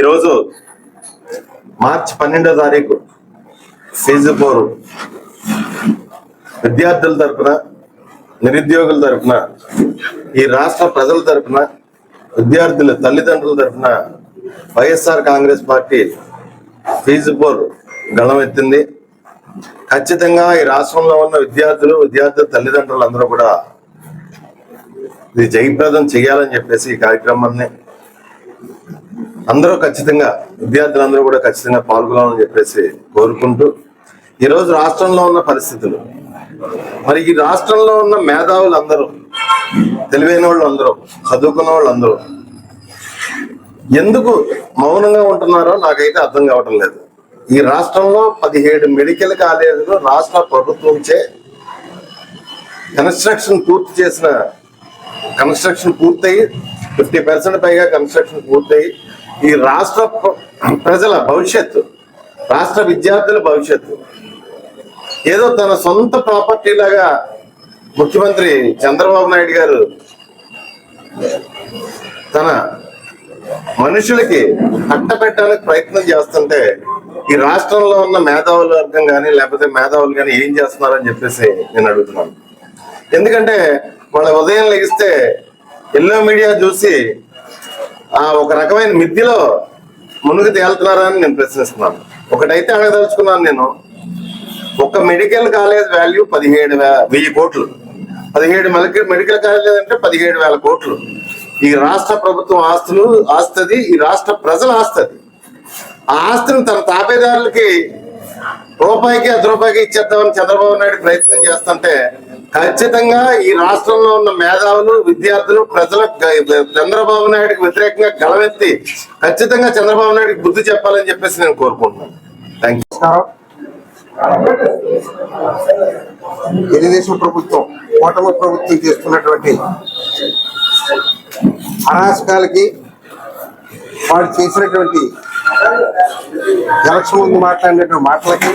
ఈరోజు మార్చి పన్నెండో తారీఖు ఫీజు పోరు విద్యార్థుల తరపున నిరుద్యోగుల తరపున ఈ రాష్ట్ర ప్రజల తరఫున విద్యార్థుల తల్లిదండ్రుల తరఫున వైఎస్ఆర్ కాంగ్రెస్ పార్టీ ఫీజు పోరు గళమెత్తింది ఖచ్చితంగా ఈ రాష్ట్రంలో ఉన్న విద్యార్థులు విద్యార్థుల తల్లిదండ్రులు అందరూ కూడా ఇది జయప్రదం చేయాలని చెప్పేసి ఈ కార్యక్రమాన్ని అందరూ ఖచ్చితంగా విద్యార్థులందరూ కూడా ఖచ్చితంగా పాల్గొనాలని చెప్పేసి కోరుకుంటూ ఈరోజు రాష్ట్రంలో ఉన్న పరిస్థితులు మరి ఈ రాష్ట్రంలో ఉన్న మేధావులు అందరూ తెలివైన వాళ్ళు అందరూ చదువుకున్న వాళ్ళు అందరూ ఎందుకు మౌనంగా ఉంటున్నారో నాకైతే అర్థం కావటం లేదు. ఈ రాష్ట్రంలో పదిహేడు మెడికల్ కాలేజీలు రాష్ట్ర ప్రభుత్వంచే కన్స్ట్రక్షన్ పూర్తి చేసిన కన్స్ట్రక్షన్ పూర్తయి ఫిఫ్టీ పర్సెంట్ పైగా కన్స్ట్రక్షన్ పూర్తయి ఈ రాష్ట్ర ప్ర- ప్రజల భవిష్యత్తు రాష్ట్ర విద్యార్థుల భవిష్యత్తు. ఏదో తన సొంత ప్రాపర్టీ లాగా ముఖ్యమంత్రి చంద్రబాబు నాయుడు గారు తన మనుషులకి కట్టబెట్టడానికి ప్రయత్నం చేస్తుంటే ఈ రాష్ట్రంలో ఉన్న మేధావుల వర్గం కానీ లేకపోతే మేధావులు కానీ ఏం చేస్తున్నారని చెప్పేసి నేను అడుగుతున్నాను. ఎందుకంటే వాళ్ళ ఉదయం లెగిస్తే ఎల్లో మీడియా చూసి ఒక రకమైన మిద్దిలో మునుగు తేలుతున్నారని అని నేను ప్రశ్నిస్తున్నాను. ఒకటైతే అడగదలుచుకున్నాను నేను. ఒక మెడికల్ కాలేజ్ వాల్యూ పదిహేడు వెయ్యి కోట్లు. పదిహేడు మెడికల్ మెడికల్ కాలేజ్ అంటే పదిహేడు వేల కోట్లు. ఈ రాష్ట్ర ప్రభుత్వం ఆస్తులు ఆస్తది ఈ రాష్ట్ర ప్రజల ఆస్తది. ఆ ఆస్తిని తన తాపేదారులకి రూపాయికి అర్ధ రూపాయికి ఇచ్చేద్దామని చంద్రబాబు నాయుడు ప్రయత్నం చేస్తుంటే ఖచ్చితంగా ఈ రాష్ట్రంలో ఉన్న మేధావులు విద్యార్థులు ప్రజలు చంద్రబాబు నాయుడుకి వ్యతిరేకంగా గలవెత్తి ఖచ్చితంగా చంద్రబాబు నాయుడుకి బుద్ధి చెప్పాలని చెప్పేసి నేను కోరుకుంటున్నాను. థ్యాంక్ యూ తెలుగుదేశం ప్రభుత్వం కూటమి ప్రభుత్వం చేస్తున్నటువంటి అరాచకాలకి వాడు చేసినటువంటి ఎలక్షన్ ముందు మాట్లాడినటువంటి మాటలకి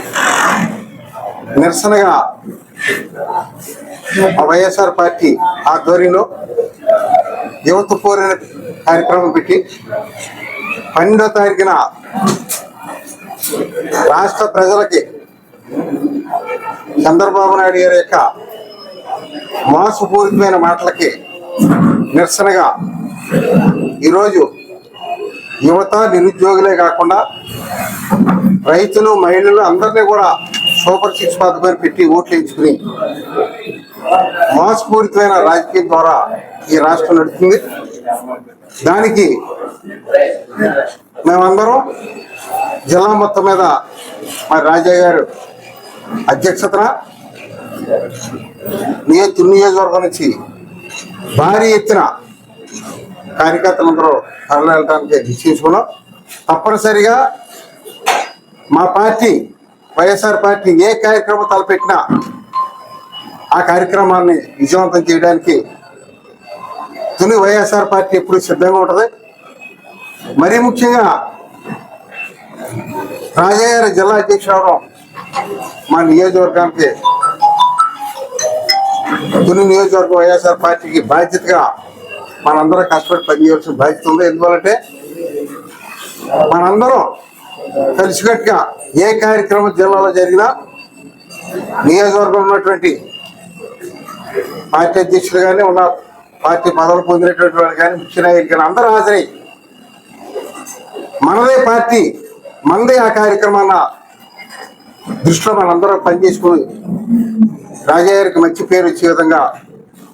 నిరసనగా వైఎస్ఆర్ పార్టీ ఆధ్వర్యంలో యువత పోరిన కార్యక్రమం పెట్టి పన్నెండో తారీఖున రాష్ట్ర ప్రజలకి చంద్రబాబు నాయుడు గారి యొక్క మోసపూరితమైన మాటలకి నిరసనగా ఈరోజు యువత నిరుద్యోగులే కాకుండా రైతులు మహిళలు అందరినీ కూడా సూపర్ సిక్స్ పథకం పెట్టి ఓట్లు వేయించుకుని మోసపూరితమైన రాజకీయం ద్వారా ఈ రాష్ట్రం నడుస్తుంది. దానికి మేమందరం జిల్లా మొత్తం మీద మా రాజా గారు అధ్యక్షతన నియో నియోజకవర్గం నుంచి భారీ ఎత్తున కార్యకర్తలందరూ తరలి వెళ్ళడానికి నిశ్చయించుకున్నాం తప్పనిసరిగా మా పార్టీ వైఎస్ఆర్ పార్టీ ఏ కార్యక్రమం తలపెట్టినా ఆ కార్యక్రమాన్ని విజయవంతం చేయడానికి తుని వైఎస్ఆర్ పార్టీ ఎప్పుడు సిద్ధంగా ఉంటుంది. మరీ ముఖ్యంగా రాజయ్య జిల్లా అధ్యక్షుడు అవడం మా నియోజకవర్గానికి తుని నియోజకవర్గం వైఎస్ఆర్ పార్టీకి బాధ్యతగా మనందరం కష్టపడి పనిచేయాల్సిన బాధ్యత ఉంది. ఎందువల్లంటే మనందరం కలిసికట్టుగా ఏ కార్యక్రమం జిల్లాలో జరిగినా నియోజకవర్గం ఉన్నటువంటి పార్టీ అధ్యక్షులు కానీ ఉన్న పార్టీ పదవులు పొందినటువంటి వాళ్ళు కానీ ముఖ్య నాయకులు కానీ అందరూ హాజరై మనదే పార్టీ మనదే ఆ కార్యక్రమాన్న దృష్టిలో మనందరం పనిచేసుకుని రాజయ్య గారికి మంచి పేరు వచ్చే విధంగా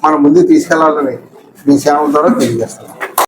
మనం ముందుకు తీసుకెళ్ళాలని మీ సేవల ద్వారా తెలియజేస్తాం